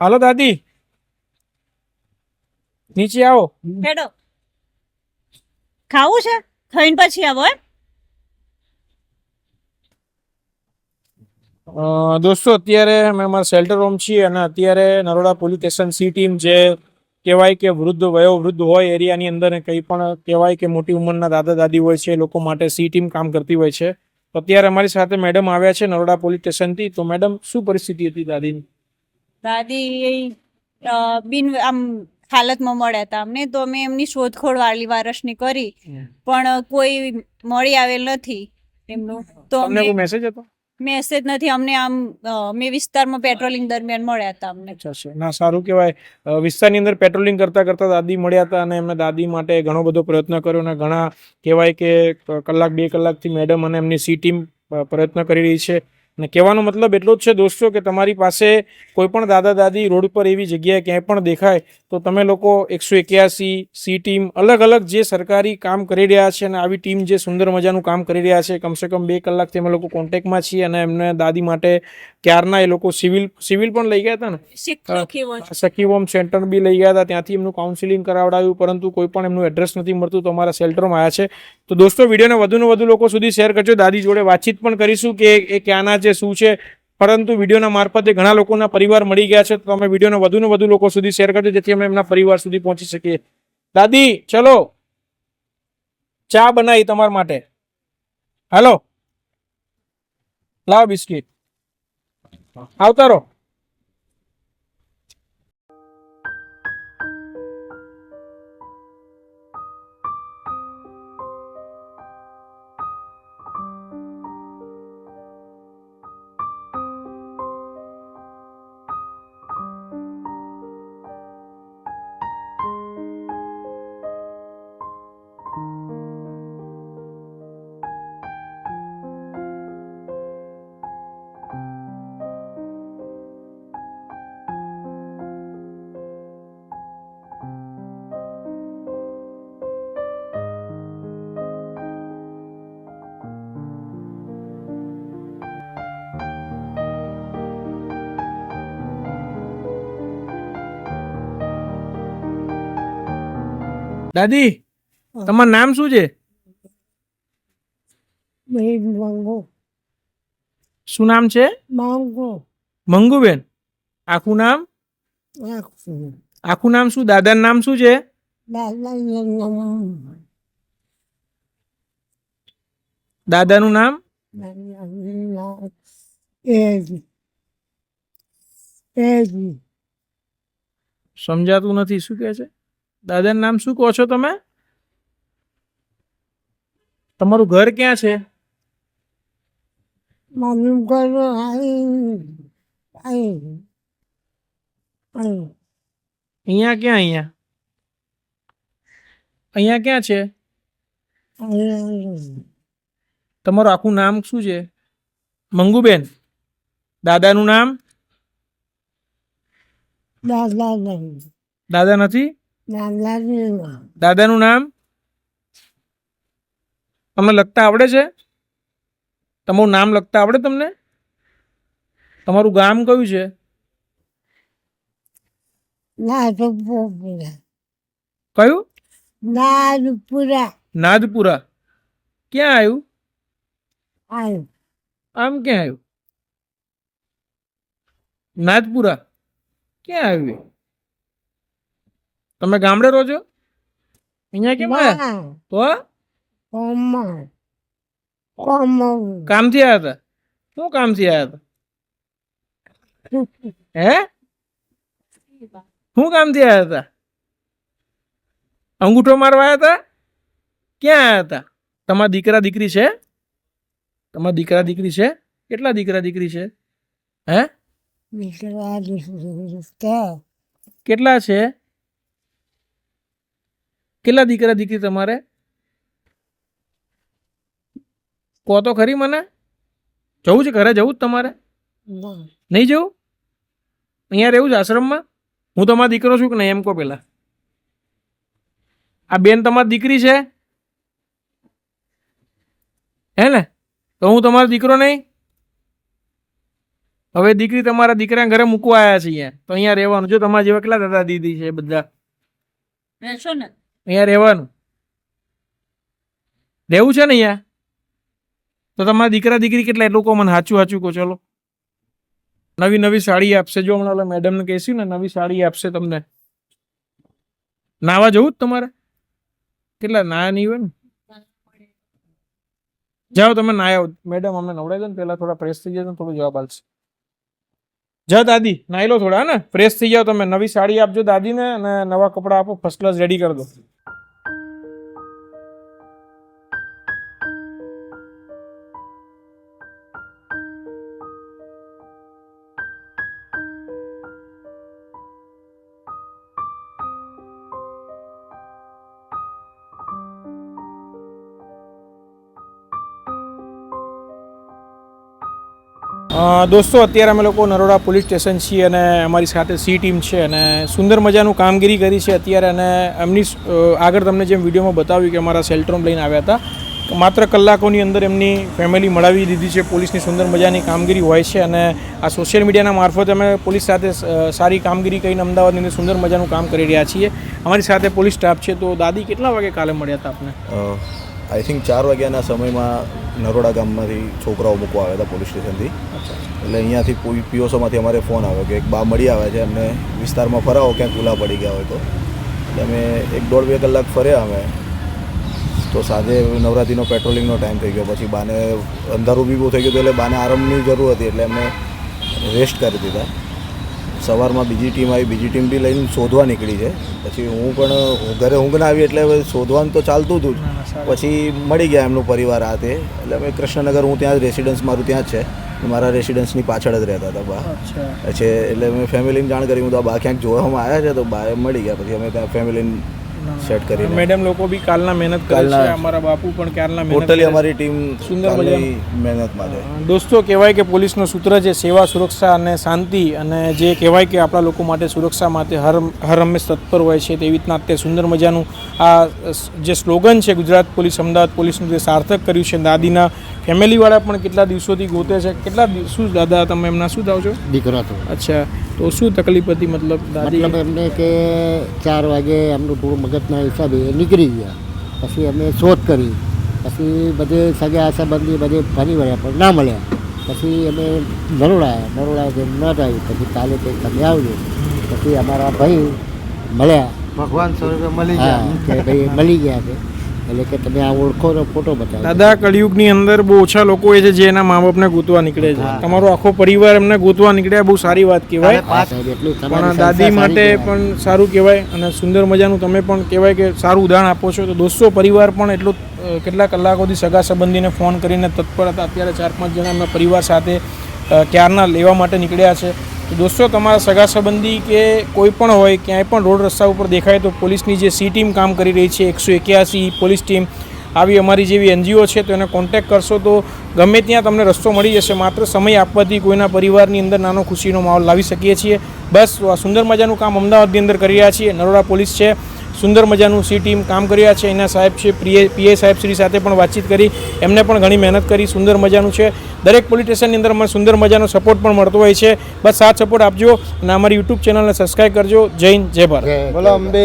હાલો દાદી. નીચે આવો. હેડો. ખાવું છે? ખાઈને પછી આવો એમ? દોસ્તો અત્યારે અમે અમારા શેલ્ટર હોમ છીએ અને અત્યારે Naroda police station C team જે કહેવાય કે વૃદ્ધ વયોવૃદ્ધ હોય એરિયાની અંદર કંઈ પણ કહેવાય કે મોટી ઉંમરના દાદા દાદી હોય છે લોકો માટે સી ટીમ કામ કરતી હોય છે. તો અત્યારે અમારી સાથે મેડમ આવ્યા છે નરોડા પોલીસ સ્ટેશનથી તો મેડમ શું પરિસ્થિતિ હતી દાદીની? દાદી બિન આમ હાલતમાં મળ્યા હતા અમને તો અમે એમની શોધખોળ વાલી વારસની કરી. પણ કોઈ મળી આવેલ નથી એમનું. તો અમને મેસેજ હતો? મેસેજ નથી. અમને આમ મે વિસ્તારમાં પેટ્રોલિંગ દરમિયાન મળ્યા હતા અમને. ના સારું કહેવાય. વિસ્તારની અંદર પેટ્રોલિંગ કરતા કરતા દાદી મળ્યા હતા અને એમને દાદી માટે ઘણો બધો પ્રયત્ન કર્યો અને ઘણા કહેવાય કે કલાક બે કલાકથી મેડમ અને એમની સી ટીમ પ્રયત્ન કરી રહી છે. અને કહેવાનો મતલબ એટલો જ છે દોસ્તો કે તમારી પાસે કોઈ પણ દાદા દાદી રોડ પર એવી જગ્યાએ ક્યાંય પણ દેખાય તો તમે લોકો એકસો એક્યાસી સી ટીમ અલગ અલગ જે સરકારી કામ કરી રહ્યા છે અને આવી ટીમ જે સુંદર મજાનું કામ કરી રહ્યા છે કમસે કમ બે કલાકથી અમે લોકો કોન્ટેક્ટમાં છીએ અને એમને દાદી માટે ક્યારના એ લોકો સિવિલ સિવિલ પણ લઈ ગયા હતા ને? સખી હોમ સેન્ટર બી લઈ ગયા હતા ત્યાંથી એમનું કાઉન્સિલિંગ કરાવડાવ્યું પરંતુ કોઈ પણ એમનું એડ્રેસ નથી મળતું તો અમારા શેલ્ટરમાં આવ્યા છે. તો દોસ્તો વિડીયોને વધુને વધુ લોકો સુધી શેર કરજો દાદી જોડે વાતચીત પણ કરીશું કે એ ક્યાંના છે શું છે, પરંતુ વિડીયોના મારફતે ઘણા લોકોના પરિવાર મળી ગયા છે. તો તમે વિડીયોને વધુને વધુ લોકો સુધી શેર કરજો, જેથી અમે એમના પરિવાર સુધી પહોંચી શકીએ. દાદી, ચલો. ચા બનાવી તમારા માટે. હાલો. લાવ બિસ્કિટ. આવતા રહો દાદી તમારું નામ શું છે? શું નામ છે? મંગુ. મંગુબેન. આખું નામ? આખું. નામ શું? દાદાનું નામ શું છે? દાદાનું નામ? સમજાતું નથી શું કે છે? દાદાનું નામ શું કહો છો તમે? તમારું ઘર ક્યાં છે? આઈ અહીંયા ક્યાં અહીંયા? અહીંયા ક્યાં છે? તમારું આખું નામ શું છે? મંગુબેન. દાદાનું નામ? દાદા નથી? દાદાનું નામ. તમને લખતા આવડે છે? તમારું નામ લખતા આવડે તમને? તમારું ગામ કયું છે? કયું? નાદપુરા. નાદપુરા. ક્યાં આવ્યું આઈ આમ ક્યાં આવ્યું નાદપુરા. ક્યાં આવ્યું? તમે ગામડે રહો છો? અહીંયા કેમ આવ્યા? તો કોમા કોમા કામથી આવ્યા હતા? શું કામથી આવ્યા હતા? હે? શું કામથી આવ્યા હતા? અંગૂઠો મારવા આવ્યા હતા? ક્યાં આવ્યા હતા? તમારા દીકરા દીકરી છે? તમારા દીકરા દીકરી છે? કેટલા દીકરા દીકરી છે? હે? દીકરા દીકરા કેટલા છે? કેટલા દીકરા દીકરી તમારે? કહો તો ખરી મને. જવું છે ઘરે? જવું જ તમારે? નહીં જવું? અહીંયા રહેવું છે આશ્રમમાં? હું તમારો દીકરો છું કે નહીં એમ કહો પેલા. આ બેન તમારી દીકરી છે? હે ને? તો હું તમારો દીકરો નહીં? હવે દીકરી તમારા દીકરા ઘરે મૂકવા આવ્યા છે અહીંયા. તો અહીંયા રહેવાનું. જો તમારા જેવા કેટલા દાદા દીદી છે બધા? રહેશો ને. અહીંયા રહેવાનું. રહેવું છે ને અહીંયા? તો તમારા દીકરા દીકરી કેટલા? એટલું કહો મને સાચું સાચું કહો, ચલો. નવી નવી સાડી આપશે. જો હમણાં ઓલા મેડમને કહેશું ને, નવી સાડી આપશે તમને. નાવા જવું જ તમારે? કેટલા? ના નહીં હોય ને? જાઓ તમે નાયા મેડમ અમને નવડાવી દો ને, પહેલા થોડા ફ્રેશ થઈ જાય તો થોડો જવાબ આપશે. જા દાદી, નાઈ લો થોડા ને? ફ્રેશ થઈ જાઓ તમે. નવી સાડી આપજો દાદીને અને નવા કપડાં આપો. ફર્સ્ટ ક્લાસ રેડી કરી દો. દોસ્તો, અત્યારે અમે લોકો નરોડા પોલીસ સ્ટેશન છીએ અને અમારી સાથે સી ટીમ છે અને સુંદર મજાનું કામગીરી કરી છે અત્યારે અને એમની આગળ તમને જેમ વિડીયોમાં બતાવ્યું કે અમારા સેલ્ટ્રોમ લઈને આવ્યા હતા, માત્ર કલાકોની અંદર એમની ફેમિલી મળાવી દીધી છે, પોલીસની સુંદર મજાની કામગીરી હોય છે અને આ સોશિયલ મીડિયાના મારફતે અમે પોલીસ સાથે સારી કામગીરી કરીને અમદાવાદની અંદર સુંદર મજાનું કામ કરી રહ્યા છીએ. અમારી સાથે પોલીસ સ્ટાફ છે, તો દાદી, કેટલા વાગે કાલે મળ્યા હતા આપને? આઈ થિંક ચાર વાગ્યાના સમયમાં નરોડા ગામમાંથી છોકરાઓ મૂકવા આવ્યા હતા પોલીસ સ્ટેશનથી. એટલે અહીંયાથી કોઈ પીઓસોમાંથી અમારે ફોન આવ્યો કે એક બા મળી આવે છે એમને વિસ્તારમાં ફરાવો ક્યાંક ખુલ્લા પડી ગયા હોય તો. એટલે અમે એક દોઢ બે કલાક ફર્યા અમે. તો સાંજે નવરાત્રિનો પેટ્રોલિંગનો ટાઈમ થઈ ગયો પછી બાને અંધારું બી બહુ થઈ ગયું હતું એટલે બાને આરામની જરૂર હતી એટલે એમને રેસ્ટ કરી દીધા. સવારમાં બીજી ટીમ આવી બીજી ટીમ બી લઈને શોધવા નીકળી છે. પછી હું પણ ઘરે ઊંઘ ના આવી એટલે શોધવાનું તો ચાલતું હતું જ પછી મળી ગયા એમનું પરિવાર આ તે એટલે અમે કૃષ્ણનગર હું ત્યાં જ રેસિડન્સ મારું ત્યાં જ છે. મારા રેસિડન્સની પાછળ જ રહેતા હતા બા. એટલે મેં ફેમિલીને જાણ કરી હું તો બા ક્યાંક જોવામાં આવ્યા છે તો બા મળી ગયા. પછી અમે ત્યાં ફેમિલીને સેટ કરી મેડમ લોકો બી કાલના મહેનત કરે છે અમારા બાપુ પણ કાલના મહેનત ટોટલી અમારી ટીમ સુંદર મજાની. મહેનત માટે દોસ્તો કહેવાય કે પોલીસનો સૂત્ર છે સેવા સુરક્ષા અને શાંતિ. અને જે કહેવાય કે આપણા લોકો માટે સુરક્ષા માટે હર હર હંમેશ તત્પર હોય છે તેવી રીતના તે સુંદર મજાનું આ જે સ્લોગન છે ગુજરાત પોલીસ અમદાવાદ પોલીસનું જે સાર્થક કર્યું છે દાદીના ફેમિલીવાળા પણ કેટલા દિવસોથી ગોતે છે. કેટલા શું દાદા તમે એમના શું થાવ છો? દીકરા અચ્છા. તો શું તકલીફ હતી મતલબ દાદી? મતલબ એમને કે ચાર વાગે એમનું થોડું મગજના હિસાબે એ નીકળી ગયા. પછી અમે શોધ કરી. પછી બધે સગા સંબંધી બધે ફરી વળ્યા પણ ના મળ્યા. પછી અમે નરોડા નરોડા જેમ ન આવ્યું પછી કાલે કંઈક તમે આવજો. પછી અમારા ભાઈ મળ્યા. ભગવાન સ્વરૂપે મળી ગયા. કે ભાઈ મળી ગયા છે. એટલે કે તમે આ ઓળખો ફોટો બતાવો. દાદા કળિયુગની અંદર બહુ ઓછા લોકો એ છે જે એના મા બાપને ગોતવા નીકળે છે. તમારો આખો પરિવાર એમને ગોતવા નીકળ્યા બહુ સારી વાત કહેવાય. પણ દાદી માટે પણ સારું કહેવાય અને સુંદર મજાનું તમે પણ કહેવાય કે સારું ઉદાહરણ આપો છો. તો દોસ્તો પરિવાર પણ એટલું કેટલા કલાકોથી સગા સંબંધીને ફોન કરીને તત્પર હતા અત્યારે ચાર પાંચ જણા એમના પરિવાર સાથે ક્યારના લેવા માટે નીકળ્યા છે. દોસ્તો, તમારા સગા સંબંધી કે કોઈ પણ હોય, ક્યાંય પણ રોડ રસ્તા ઉપર દેખાય તો પોલીસની જે સી ટીમ કામ કરી રહી છે, એકસો એક્યાસી પોલીસ ટીમ, આવી અમારી જેવી એનજીઓ છે, તો એને કોન્ટેક્ટ કરશો તો ગમે ત્યાં તમને રસ્તો મળી જશે. માત્ર સમય આપવાથી કોઈના પરિવારની અંદર નાનો ખુશીનો માહોલ લાવી શકીએ છીએ. બસ, આ સુંદર મજાનું કામ અમદાવાદની અંદર કરી રહ્યા છીએ. નરોડા પોલીસ છે. સુંદર મજાનું સી ટીમ કામ કરી રહ્યા છે. એના સાહેબ છે પીએ પીએ સાહેબ શ્રી સાથે પણ વાતચીત કરી. એમને પણ ઘણી મહેનત કરી. સુંદર મજાનું છે. દરેક પોલીસ સ્ટેશનની અંદર અમને સુંદર મજાનો સપોર્ટ પણ મળતો હોય છે. બસ સાથ સપોર્ટ આપજો અને અમારી યુટ્યુબ ચેનલને સબસ્ક્રાઈબ કરજો. જય હિન્દ જય ભારત. બોલો અંબે